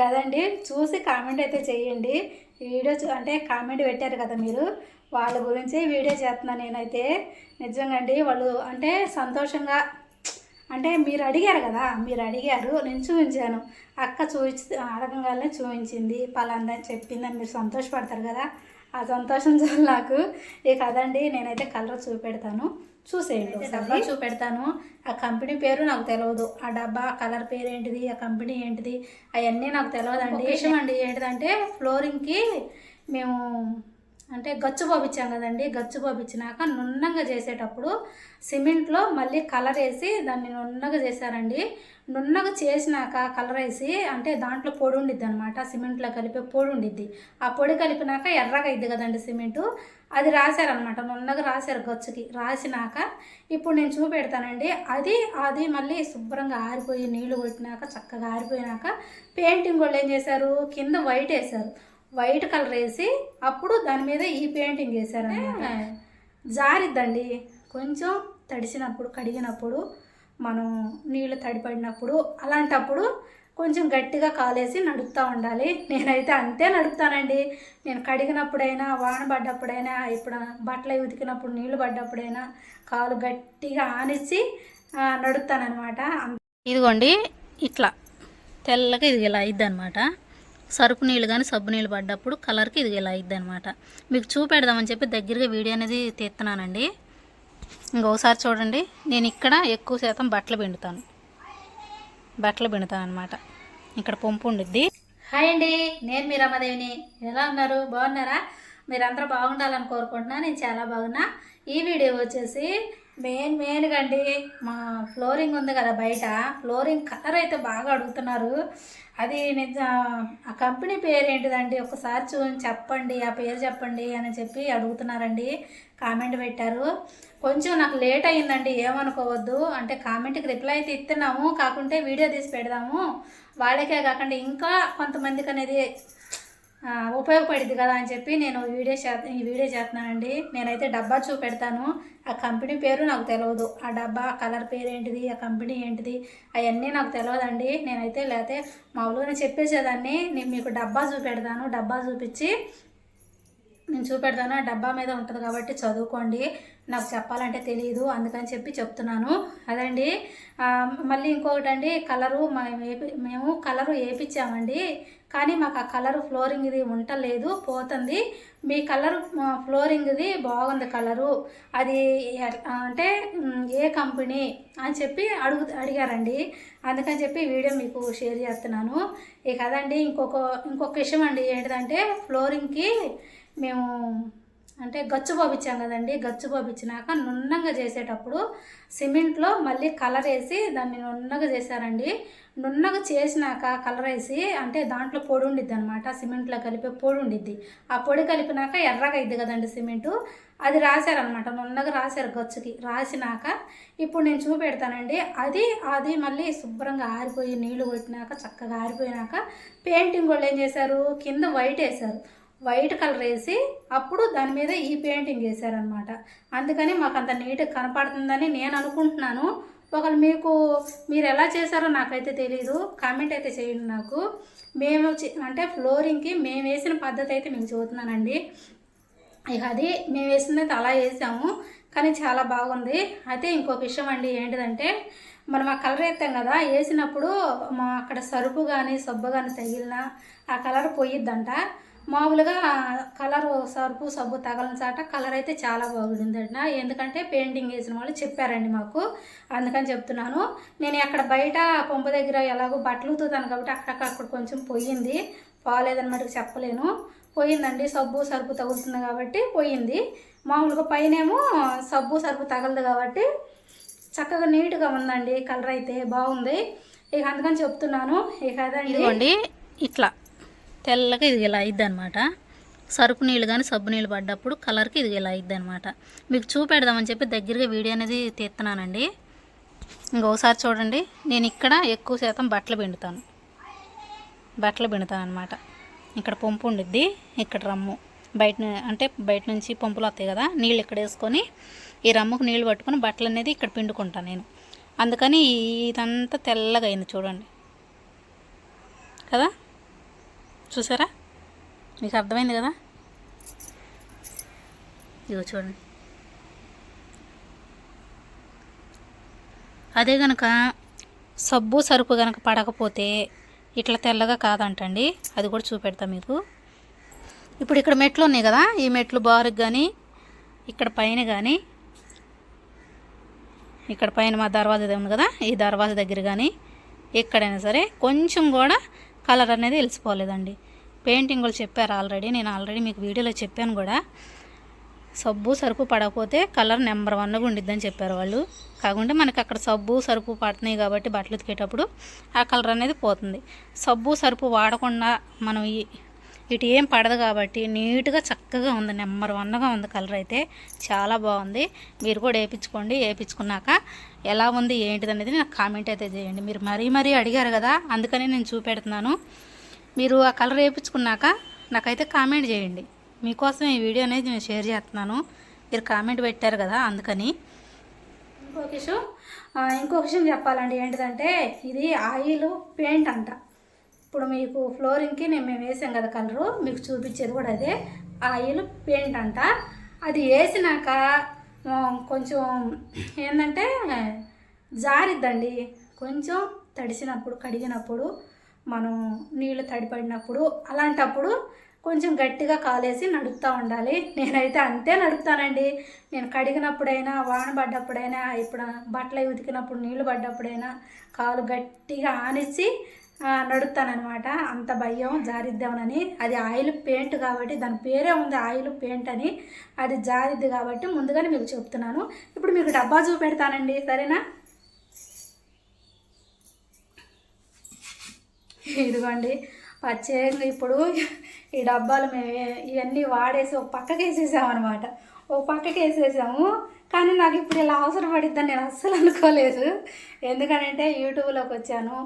కదండి చూసి కామెంట్ అయితే చేయండి. వీడియో చూ అంటే కామెంట్ పెట్టారు కదా మీరు వాళ్ళ గురించి వీడియో చేస్తున్నాను నేనైతే. నిజంగా అండి వాళ్ళు అంటే సంతోషంగా అంటే మీరు అడిగారు కదా మీరు అడిగారు నేను చూపించాను. అక్క చూపించి అడగంగానే చూపించింది పలాందని చెప్పిందని మీరు సంతోషపడతారు కదా. ఆ సంతోషం చాలు నాకు. ఇక అదండి నేనైతే కలర్ చూపెడతాను. చూసేయండి డబ్బా చూపెడతాను. ఆ కంపెనీ పేరు నాకు తెలియదు ఆ డబ్బా కలర్ పేరు ఏంటిది ఆ కంపెనీ ఏంటిది అవన్నీ నాకు తెలియదండి విషయం అండి ఏంటిదంటే ఫ్లోరింగ్కి మేము అంటే గచ్చు పోపించాం కదండి గచ్చు పోపించినాక నున్నగా చేసేటప్పుడు సిమెంట్లో మళ్ళీ కలర్ వేసి దాన్ని నున్నగా చేశారండి. నున్నగా చేసినాక కలర్ వేసి అంటే దాంట్లో పొడి ఉండిద్ది అనమాట సిమెంట్లో కలిపే పొడి ఉండిద్ది. ఆ పొడి కలిపినాక ఎర్రగా అయింది కదండి సిమెంటు. అది రాశారనమాట నున్నగా రాశారు గచ్చుకి. రాసినాక ఇప్పుడు నేను చూపెడతానండి. అది అది మళ్ళీ శుభ్రంగా ఆరిపోయి నీళ్ళు కొట్టినాక చక్కగా ఆరిపోయినాక పెయింటింగ్ వాళ్ళు ఏం చేశారు? కింద వైట్ వేశారు. వైట్ కలర్ వేసి అప్పుడు దాని మీద ఈ పెయింటింగ్ వేశారనమాట. జారిద్దండి. కొంచెం తడిసినప్పుడు కడిగినప్పుడు మనం నీళ్ళు తడిపడినప్పుడు అలాంటప్పుడు కొంచెం గట్టిగా కాలేసి నడుపుతూ ఉండాలి. నేనైతే అంతే నడుపుతానండి. నేను కడిగినప్పుడైనా వాన పడ్డప్పుడైనా ఇప్పుడు బట్టలు ఉతికినప్పుడు నీళ్ళు పడ్డప్పుడైనా కాలు గట్టిగా ఆనిచ్చి నడుపుతానమాట ఇదిగోండి ఇట్లా తెల్లగా ఇది ఇలా అయిద్ది అనమాట సరుపు నీళ్ళు కానీ సబ్బు నీళ్ళు పడ్డప్పుడు కలర్కి ఇది ఇలా అయిద్ది అనమాట మీకు చూపెడదామని చెప్పి దగ్గరగా వీడియో అనేది తీస్తున్నానండి. ఇంకొకసారి చూడండి. నేను ఇక్కడ ఎక్కువ శాతం బట్టలు పిండుతాను. బట్టలు పిండుతాను అనమాట ఇక్కడ పొంపు ఉండిద్ది. హాయ్ అండి. నేను మీ రమాదేవిని. ఎలా ఉన్నారు? బాగున్నారా? మీరందరూ బాగుండాలని కోరుకుంటున్నా. నేను చాలా బాగున్నా. ఈ వీడియో వచ్చేసి మెయిన్ మెయిన్గా అండి మా ఫ్లోరింగ్ ఉంది కదా బయట. ఫ్లోరింగ్ కలర్ అయితే బాగా అడుగుతున్నారు. అది నిజ. ఆ కంపెనీ పేరు ఏంటిదండి ఒకసారి చూ చెప్పండి ఆ పేరు చెప్పండి అని చెప్పి అడుగుతున్నారండి. కామెంట్ పెట్టారు. కొంచెం నాకు లేట్ అయ్యిందండి ఏమనుకోవద్దు. అంటే కామెంట్కి రిప్లై అయితే ఇస్తున్నాము. కాకుంటే వీడియో తీసి పెడదాము. వాళ్ళకే కాకుండా ఇంకా కొంతమందికి అనేది ఉపయోగపడింది కదా అని చెప్పి నేను వీడియో చే ఈ వీడియో చేస్తున్నానండి. నేనైతే డబ్బా చూపెడతాను. ఆ కంపెనీ పేరు నాకు తెలియదు ఆ డబ్బా కలర్ పేరు ఏంటిది ఆ కంపెనీ ఏంటిది అవన్నీ నాకు తెలియదండి నేనైతే లేకపోతే మామూలుగానే చెప్పేసేదాన్ని. నేను మీకు డబ్బా చూపెడతాను. డబ్బా చూపించి నేను చూపెడతాను. ఆ డబ్బా మీద ఉంటుంది కాబట్టి చదువుకోండి. నాకు చెప్పాలంటే తెలియదు అందుకని చెప్పి చెప్తున్నాను. అదండి. మళ్ళీ ఇంకొకటి అండి కలరు మేము వేపి మేము కలరు వేపించామండి కానీ మాకు ఆ కలరు ఫ్లోరింగ్ ఇది ఉండలేదు పోతుంది. మీ కలర్ ఫ్లోరింగ్ది బాగుంది కలరు. అది అంటే ఏ కంపెనీ అని చెప్పి అడుగు అడిగారండి. అందుకని చెప్పి వీడియో మీకు షేర్ చేస్తున్నాను. ఇక అదండి ఇంకొక ఇంకొక విషయం అండి ఏంటిదంటే ఫ్లోరింగ్కి మేము అంటే గచ్చు పోపించాం కదండి గచ్చు పోపించినాక నున్నగా చేసేటప్పుడు సిమెంట్లో మళ్ళీ కలర్ వేసి దాన్ని నున్నగా చేశారండి. నున్నగా చేసినాక కలర్ వేసి అంటే దాంట్లో పొడి ఉండిద్ది అనమాట సిమెంట్లో కలిపే పొడి ఉండిద్ది. ఆ పొడి కలిపినాక ఎర్రగా అయింది కదండి సిమెంటు. అది రాశారనమాట నున్నగా రాశారు గచ్చుకి. రాసినాక ఇప్పుడు నేను చూపెడతానండి. అది అది మళ్ళీ శుభ్రంగా ఆరిపోయి నీళ్ళు కొట్టినాక చక్కగా ఆరిపోయినాక పెయింటింగ్ వాళ్ళు ఏం చేశారు? కింద వైట్ వేశారు. వైట్ కలర్ వేసి అప్పుడు దాని మీద ఈ పెయింటింగ్ వేశారనమాట అందుకని మాకు అంత నీట్గా కనపడుతుందని నేను అనుకుంటున్నాను. ఒకవేళ మీకు మీరు ఎలా చేశారో నాకైతే తెలీదు. కామెంట్ అయితే చేయండి నాకు. మేము అంటే ఫ్లోరింగ్కి మేము వేసిన పద్ధతి అయితే మీకు చూస్తున్నానండి ఇక అది మేము వేసింది అయితే అలా వేసాము. కానీ చాలా బాగుంది. అయితే ఇంకొక విషయం అండి ఏంటిదంటే మనం ఆ కలర్ వేస్తాం కదా వేసినప్పుడు మా అక్కడ సరుపు కానీ సబ్బు కానీ తగిలిన ఆ కలర్ పోయిద్దంట. మామూలుగా కలర్ సరుపు సబ్బు తగలని చాట కలర్ అయితే చాలా బాగుండిందంట ఎందుకంటే పెయింటింగ్ వేసిన వాళ్ళు చెప్పారండి మాకు. అందుకని చెప్తున్నాను. నేను అక్కడ బయట పంపు దగ్గర ఎలాగో బట్టలు ఉతుకుతాను కాబట్టి అక్కడక్కడ కొంచెం పోయింది. పోలేదని మటుకు చెప్పలేను. పోయిందండి. సబ్బు సరుపు తగులుతుంది కాబట్టి పోయింది. మామూలుగా పైనేమో సబ్బు సరుపు తగలదు కాబట్టి చక్కగా నీట్గా ఉందండి. కలర్ అయితే బాగుంది. ఇక అందుకని చెప్తున్నాను. ఇక అదండి. ఇట్లా. తెల్లగా ఇది ఇలా అయిద్ది అనమాట సరుపు నీళ్ళు కానీ సబ్బు నీళ్ళు పడ్డప్పుడు కలర్కి ఇది ఇలా అయిద్ది అనమాట మీకు చూపెడదామని చెప్పి దగ్గరగా వీడియో అనేది తీస్తున్నానండి. ఇంకొకసారి చూడండి. నేను ఇక్కడ ఎక్కువ శాతం బట్టలు పిండుతాను. బట్టలు పిండుతాను అనమాట ఇక్కడ పంపు ఉండిద్ది ఇక్కడ రమ్ము. బయట అంటే బయట నుంచి పంపులు వస్తాయి కదా నీళ్ళు ఇక్కడ వేసుకొని ఈ రమ్ముకు నీళ్ళు పట్టుకొని బట్టలు అనేది ఇక్కడ పిండుకుంటాను నేను. అందుకని ఇదంతా తెల్లగా అయింది చూడండి. కదా? చూసారా? మీకు అర్థమైంది కదా? ఇదిగో చూడండి. అదే కనుక సబ్బు సరుపు కనుక పడకపోతే ఇట్లా తెల్లగా కాదంటండి. అది కూడా చూపెడతా మీకు. ఇప్పుడు ఇక్కడ మెట్లు ఉన్నాయి కదా? ఈ మెట్లు బారుకు కానీ ఇక్కడ పైన కానీ ఇక్కడ పైన మా దర్వాజా ఉంది కదా? ఈ దర్వాజా దగ్గర కానీ ఎక్కడైనా సరే కొంచెం కూడా కలర్ అనేది వెలిసిపోలేదండి. పెయింటింగ్ వాళ్ళు చెప్పారు ఆల్రెడీ నేను ఆల్రెడీ మీకు వీడియోలో చెప్పాను కూడా. సబ్బు సరుపు పడకపోతే కలర్ నెంబర్ వన్గా ఉండిద్దని చెప్పారు వాళ్ళు. కాకుండా మనకి అక్కడ సబ్బు సరుపు పడుతున్నాయి కాబట్టి బట్టలు ఉతికేటప్పుడు ఆ కలర్ అనేది పోతుంది. సబ్బు సరుపు వాడకుండా మనం ఈ ఇటు ఏం పడదు కాబట్టి నీట్గా చక్కగా ఉంది నెంబర్ వన్గా ఉంది కలర్ అయితే. చాలా బాగుంది. మీరు కూడా వేయించుకోండి. వేయించుకున్నాక ఎలా ఉంది ఏంటిది అనేది నాకు కామెంట్ అయితే చేయండి. మీరు మరీ మరీ అడిగారు కదా అందుకని నేను చూపెడుతున్నాను. మీరు ఆ కలర్ వేయించుకున్నాక నాకైతే కామెంట్ చేయండి. మీకోసం ఈ వీడియో అనేది నేను షేర్ చేస్తున్నాను. మీరు కామెంట్ పెట్టారు కదా అందుకని. ఇంకొక విషయం ఇంకొక విషయం చెప్పాలండి. ఏంటిదంటే ఇది ఆయిల్ పెయింట్ అంట. ఇప్పుడు మీకు ఫ్లోరింగ్కి నేను మేము వేసాం కదా కలరు మీకు చూపించేది కూడా అదే. ఆయిల్ పెయింట్ అంట. అది వేసినాక కొంచెం ఏంటంటే జారిద్దండి. కొంచెం తడిసినప్పుడు కడిగినప్పుడు మనం నీళ్ళు తడిపడినప్పుడు అలాంటప్పుడు కొంచెం గట్టిగా కాలేసి నడుపుతూ ఉండాలి. నేనైతే అంతే నడుపుతానండి. నేను కడిగినప్పుడైనా వాన పడ్డప్పుడైనా ఇప్పుడు బట్టలు ఉతికినప్పుడు నీళ్ళు పడ్డప్పుడైనా కాలు గట్టిగా ఆనిచ్చి నడుతానమాట అంత భయం జారిద్దామనని. అది ఆయిల్ పెయింట్ కాబట్టి దాని పేరే ఉంది ఆయిల్ పెయింట్ అని. అది జారిద్ది కాబట్టి ముందుగానే మీకు చెప్తున్నాను. ఇప్పుడు మీకు డబ్బా చూపెడతానండి. సరేనా? ఇదిగోండి. పచ్చేయంగా ఇప్పుడు ఈ డబ్బాలు మేము ఇవన్నీ వాడేసి ఒక పక్కకి వేసేసామన్నమాట ఒక పక్కకి వేసేసాము కానీ నాకు ఇప్పుడు ఇలా అవసరం పడిద్దని నేను అస్సలు అనుకోలేదు. ఎందుకంటే యూట్యూబ్లోకి వచ్చాను.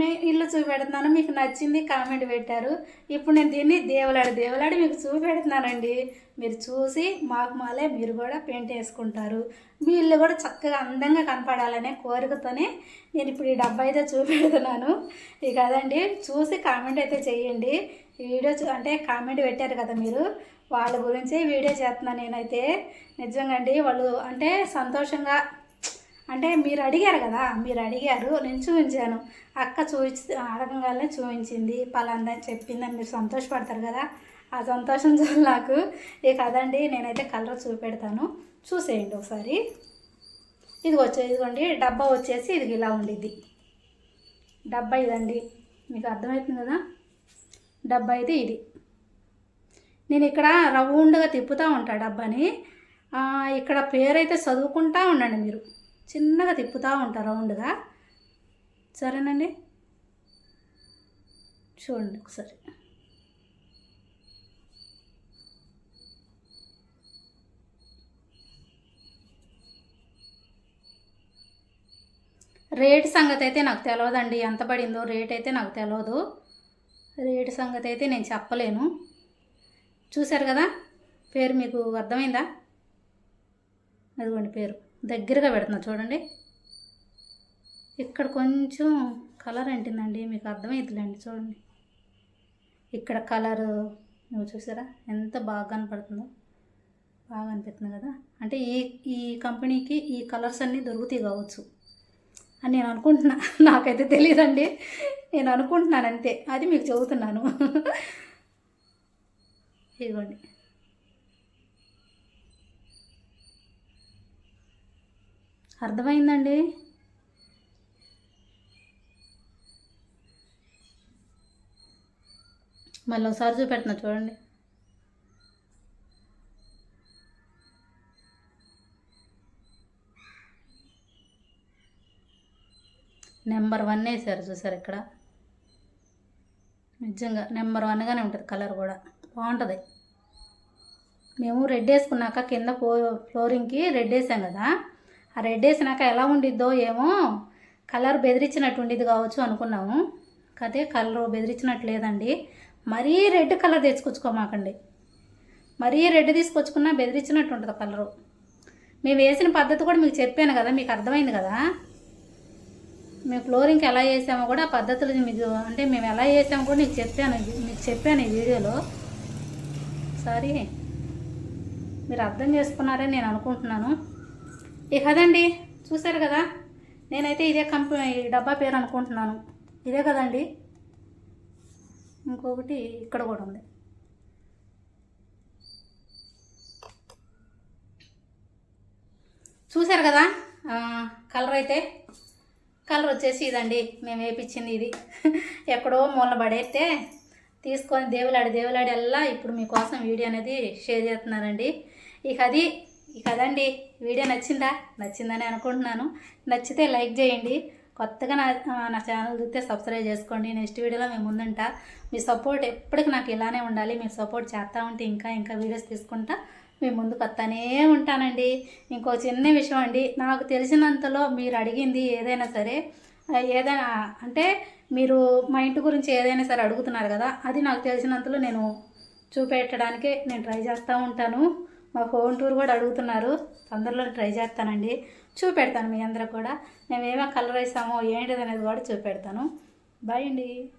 నేను ఇల్లు చూపెడుతున్నాను మీకు నచ్చింది కామెంట్ పెట్టారు. ఇప్పుడు నేను దీన్ని దేవులాడి దేవులాడి మీకు చూపెడుతున్నానండి. మీరు చూసి మాకు మాలే మీరు కూడా పెయింట్ వేసుకుంటారు. మీ ఇల్లు కూడా చక్కగా అందంగా కనపడాలనే కోరికతోనే నేను ఇప్పుడు ఈ డబ్బా అయితే చూపెడుతున్నాను. ఇక అదండి చూసి కామెంట్ అయితే చేయండి ఈ వీడియో అంటే కామెంట్ పెట్టారు కదా మీరు. వాళ్ళ గురించి వీడియో చేస్తున్నాను నేనైతే. నిజంగా అండి వాళ్ళు అంటే సంతోషంగా అంటే మీరు అడిగారు కదా మీరు అడిగారు నేను చూపించాను. అక్క చూపించి అడగంగానే చూపించింది పలాందని చెప్పిందని మీరు సంతోషపడతారు కదా. ఆ సంతోషం చాలు నాకు. ఇక అదండి నేనైతే కలర్ చూపెడతాను. చూసేయండి ఒకసారి. ఇది వచ్చే ఇదిగోండి డబ్బా వచ్చేసి ఇది ఇలా ఉండిద్ది. డబ్బా ఇదండి. మీకు అర్థమవుతుంది కదా? డబ్బా అయితే ఇది. నేను ఇక్కడ రౌండ్గా తిప్పుతూ ఉంటా డబ్బాని. ఇక్కడ పేరైతే చదువుకుంటా ఉండండి మీరు. చిన్నగా తిప్పుతూ ఉంటా రౌండ్గా. సరేనండి? చూడండి ఒకసారి. రేట్ సంగతి అయితే నాకు తెలియదండి ఎంత పడిందో రేట్ అయితే నాకు తెలియదు రేటు సంగతి అయితే నేను చెప్పలేను. చూశారు కదా? పేరు మీకు అర్థమైందా? అదిగోండి పేరు. దగ్గరగా పెడుతున్నా చూడండి. ఇక్కడ కొంచెం కలర్ అంటిందండి మీకు అర్థమవుతుందండి చూడండి. ఇక్కడ కలరు నువ్వు చూసారా? ఎంత బాగా కనపడుతుందో. బాగా అనిపిస్తుంది కదా? అంటే ఈ ఈ కంపెనీకి ఈ కలర్స్ అన్నీ దొరుకుతాయి కావచ్చు అని నేను అనుకుంటున్నా. నాకైతే తెలియదండి నేను అనుకుంటున్నాను అంతే. అది మీకు చెబుతున్నాను. ఇదిగోండి. అర్థమైందండి? మళ్ళీ ఒకసారి చూపెడుతున్నా చూడండి. నెంబర్ వన్ వేసారు చూసారు ఇక్కడ? నిజంగా నెంబర్ వన్గానే ఉంటుంది కలర్ కూడా. బాగుంటుంది. మేము రెడ్ వేసుకున్నాక కింద ఫ్లో ఫ్లోరింగ్కి రెడ్ వేసాం కదా ఆ రెడ్ వేసినాక ఎలా ఉండిద్దో ఏమో కలర్ బెదిరించినట్టు ఉండేది కావచ్చు అనుకున్నాము. కాదే కలర్ బెదిరించినట్టు లేదండి. మరీ రెడ్ కలర్ తెచ్చుకొచ్చుకోమాకండి. మరీ రెడ్ తీసుకొచ్చుకున్నా బెదిరించినట్టు ఉంటుంది కలరు. మేము వేసిన పద్ధతి కూడా మీకు చెప్పాను కదా మీకు అర్థమైంది కదా. మేము ఫ్లోరింగ్కి ఎలా వేసామో కూడా ఆ పద్ధతులు మీకు అంటే మేము ఎలా వేసామో కూడా నీకు చెప్పాను మీకు చెప్పాను ఈ వీడియోలో. ఒకసారి మీరు అర్థం చేసుకున్నారని నేను అనుకుంటున్నాను. ఇక కదండి? చూశారు కదా? నేనైతే ఇదే కంపెనీ డబ్బా పేరు అనుకుంటున్నాను. ఇదే కదండి? ఇంకొకటి ఇక్కడ కూడా ఉంది. చూశారు కదా? కలర్ అయితే? కలర్ వచ్చేసి ఇదండి. మేము వేపించింది ఇది. ఎక్కడో మూల పడేస్తే తీసుకొని దేవులాడి దేవులాడి అల్లా ఇప్పుడు మీకోసం వీడియో అనేది షేర్ చేస్తున్నానండి. ఇక అది ఇక అదండి. వీడియో నచ్చిందా? నచ్చిందని అనుకుంటున్నాను. నచ్చితే లైక్ చేయండి. కొత్తగా నా నా ఛానల్ చూస్తే సబ్స్క్రైబ్ చేసుకోండి. నెక్స్ట్ వీడియోలో మేము ముందుంటా. మీ సపోర్ట్ ఎప్పటికి నాకు ఇలానే ఉండాలి. మీరు సపోర్ట్ చేస్తూ ఉంటే ఇంకా ఇంకా వీడియోస్ తీసుకుంటా మీ ముందుకు వస్తానే ఉంటానండి. ఇంకో చిన్న విషయం అండి. నాకు తెలిసినంతలో మీరు అడిగింది ఏదైనా సరే ఏదైనా అంటే మీరు మా ఇంటి గురించి ఏదైనా సరే అడుగుతున్నారు కదా అది నాకు తెలిసినంతలో నేను చూపెట్టడానికే నేను ట్రై చేస్తూ ఉంటాను. మా హోమ్ టూర్ కూడా అడుగుతున్నారు. తొందరలో ట్రై చేస్తానండి. చూపెడతాను మీ అందరూ కూడా. మేము ఏమేమి కలర్ వేసామో ఏంటిది అనేది కూడా చూపెడతాను. బాయ్ అండి.